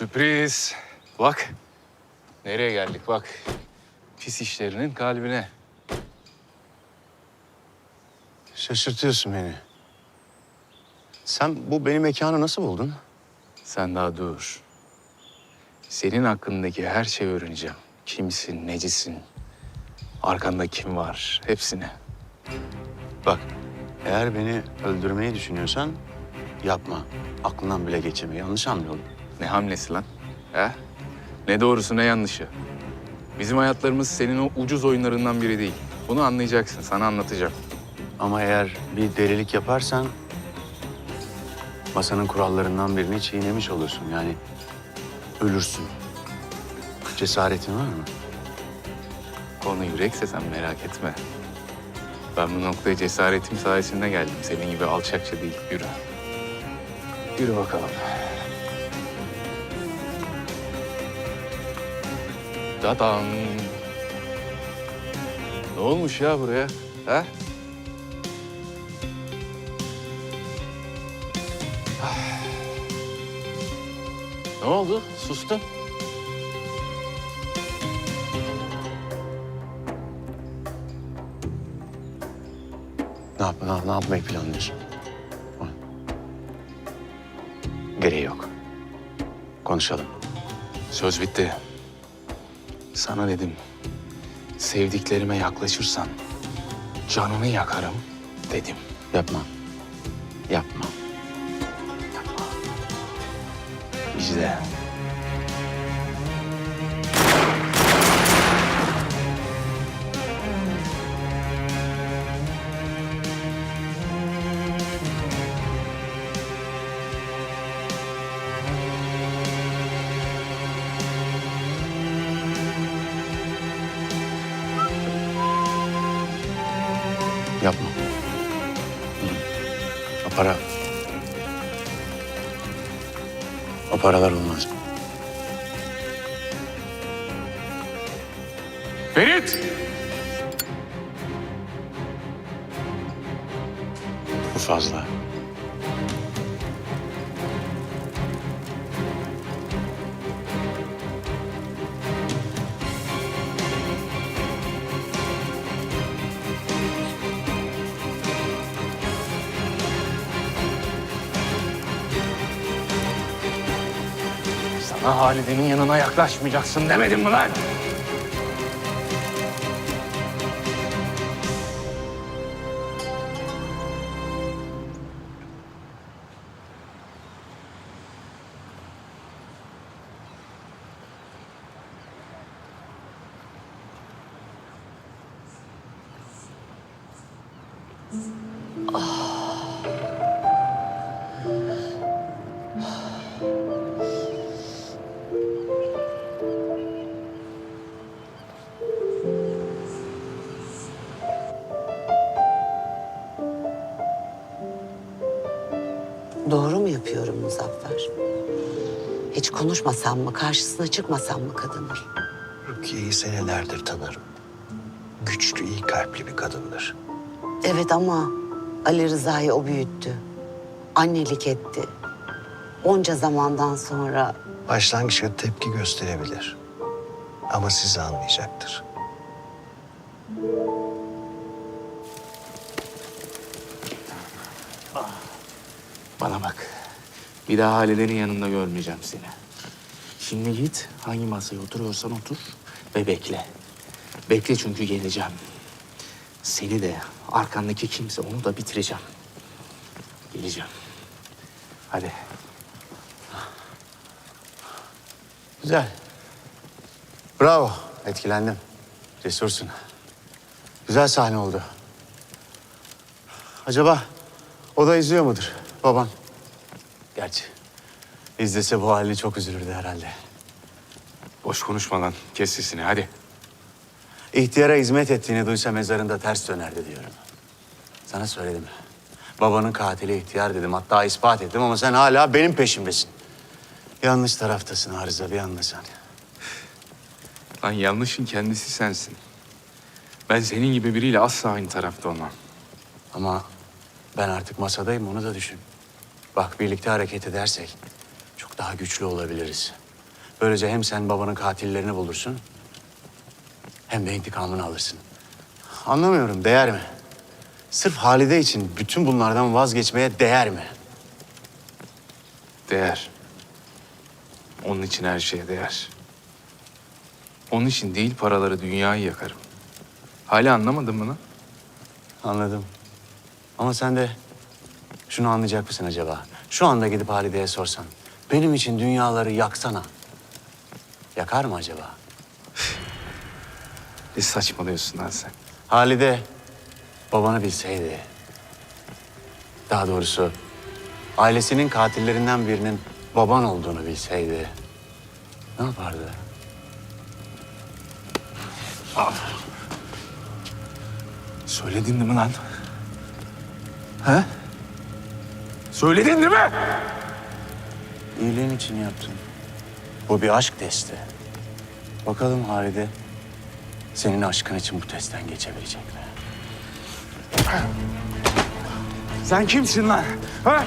Sürpriz. Bak. Nereye geldik bak. Pis işlerinin kalbine. Şaşırtıyorsun beni. Sen bu benim mekanı nasıl buldun? Sen daha dur. Senin hakkındaki her şeyi öğreneceğim. Kimsin, necisin, arkanda kim var, hepsini. Bak, eğer beni öldürmeyi düşünüyorsan yapma. Aklından bile geçirme. Yanlış anlıyorum. Ne hamlesi lan? He? Ne doğrusu ne yanlışı. Bizim hayatlarımız senin o ucuz oyunlarından biri değil. Bunu anlayacaksın, sana anlatacağım. Ama eğer bir delilik yaparsan masanın kurallarından birini çiğnemiş olursun. Yani ölürsün. Cesaretin var mı? Konu yürekse sen merak etme. Ben bu noktaya cesaretim sayesinde geldim. Senin gibi alçakça değil. Yürü. Yürü bakalım. Dadam. Ne olmuş ya buraya? Ha? Ne oldu? Sustun. Ne, yap ne, ne yapmayı planlıyorsun? Gereği yok. Konuşalım. Söz bitti. Sana dedim. Sevdiklerime yaklaşırsan canını yakarım dedim. Yapma. Yapma. Yapma. O para... O paralar olmaz. Ferit! Bu fazla. Sana Halide'nin yanına yaklaşmayacaksın demedim mi lan? Doğru mu yapıyorum Muzaffer? Hiç konuşmasam mı, karşısına çıkmasam mı kadının? Rukiye'yi senelerdir tanırım. Güçlü, iyi kalpli bir kadındır. Evet ama Ali Rıza'yı o büyüttü. Annelik etti. Onca zamandan sonra Başlangıçta tepki gösterebilir. Ama sizi anlayacaktır. Bak. Bir daha Halide'nin yanında görmeyeceğim seni. Şimdi git hangi masaya oturuyorsan otur ve bekle. Bekle çünkü geleceğim. Seni de arkandaki kimse onu da bitireceğim. Geleceğim. Hadi. Güzel. Bravo. Etkilendim. Cesursun. Güzel sahne oldu. Acaba o da izliyor mudur baban? Gerçi izlese bu halini çok üzülürdü herhalde. Boş konuşma lan. Kes sesini hadi. İhtiyara hizmet ettiğini duysa mezarında ters dönerdi diyorum. Sana söyledim. Babanın katili ihtiyar dedim. Hatta ispat ettim ama sen hala benim peşimdesin. Yanlış taraftasın Arıza bir anlasan. Lan yanlışın kendisi sensin. Ben senin gibi biriyle asla aynı tarafta olmam. Ama ben artık masadayım onu da düşün. Bak birlikte hareket edersek çok daha güçlü olabiliriz. Böylece hem sen babanın katillerini bulursun hem de intikamını alırsın. Anlamıyorum değer mi? Sırf Halide için bütün bunlardan vazgeçmeye değer mi? Değer. Onun için her şeye değer. Onun için değil paraları dünyayı yakarım. Hala anlamadın mı lan? Anladım. Ama sen de şunu anlayacak mısın acaba? Şu anda gidip Halide'ye sorsan. Benim için dünyaları yaksana. Yakar mı acaba? Ne saçmalıyorsun lan sen? Halide babanı bilseydi. Daha doğrusu ailesinin katillerinden birinin baban olduğunu bilseydi. Ne yapardı? Söyledin değil mi lan? He? Söyledin değil mi? İyiliğin için yaptım. Bu bir aşk testi. Bakalım Halide senin aşkın için bu testten geçebilecek mi? Sen kimsin lan? Ha?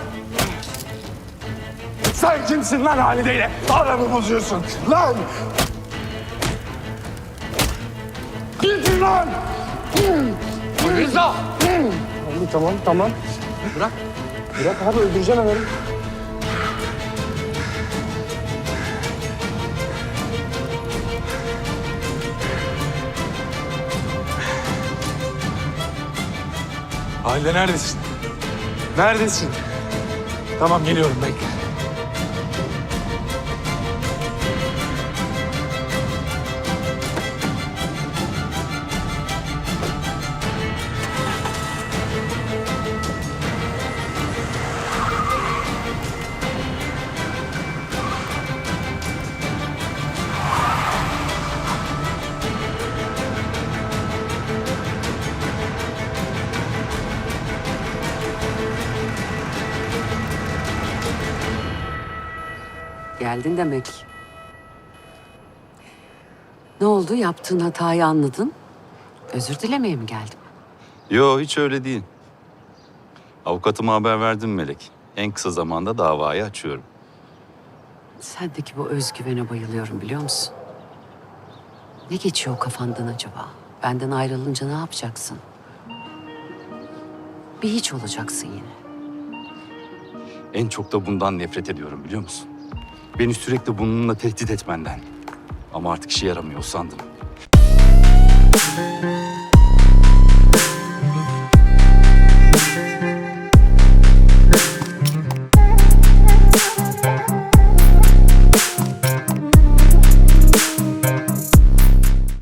Sen kimsin lan Halide'yle? Aramı bozuyorsun lan! Kimsin lan? Rıza! Abi tamam tamam. Bırak. Bırak abi öldüreceğim adamı. Halide neredesin? Neredesin? Tamam geliyorum bekle. Geldin demek. Ne oldu? Yaptığın hatayı anladın. Özür dilemeye mi geldin? Yo hiç öyle değil. Avukatıma haber verdim Melek. En kısa zamanda davayı açıyorum. Sendeki bu özgüvene bayılıyorum biliyor musun? Ne geçiyor kafandan acaba? Benden ayrılınca ne yapacaksın? Bir hiç olacaksın yine. En çok da bundan nefret ediyorum biliyor musun? Beni sürekli bununla tehdit etmenden. Ama artık işe yaramıyor sandım.